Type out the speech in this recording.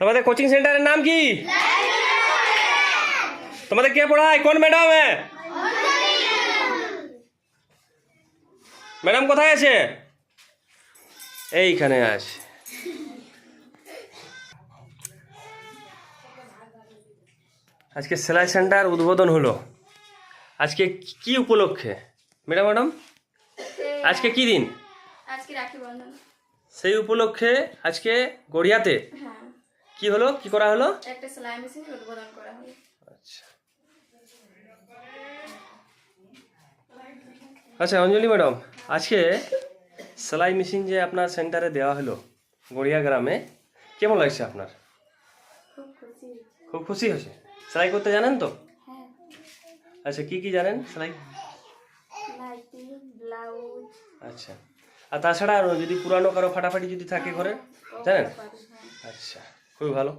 তোমাদের কোচিং সেন্টারের নাম কি? তোমাদের কে পড়ায়? কোন ম্যাডাম ম্যাডাম কোথায় আছে? এইখানে আছে আজকে সেলাই সেন্টার উদ্বোধন হলো। আজকে কি উপলক্ষে? Madam madam? আজকে কি দিন? আজকে রাখি বন্ধন। সেই উপলক্ষে আজকে গড়িয়াতে? হ্যাঁ। কি হলো? কি করা হলো? একটা সেলাই মেশিন উদ্বোধন করা হলো। আচ্ছা। আচ্ছা অঞ্জলি ম্যাডাম আজকে সেলাই মেশিন যে আপনার সেন্টারে দেওয়া হলো গড়িয়া গ্রামে কেমন লাগছে আপনার? খুব খুশি। হয়েছে? সেলাই করতে জানেন তো? হ্যাঁ। আচ্ছা কি কি জানেন সেলাই? আচ্ছা। আর তাছাড়া যদি পুরানো কারও ফাটাফাটি যদি থাকে ঘরে জানেন? হ্যাঁ। আচ্ছা। খুবই ভালো।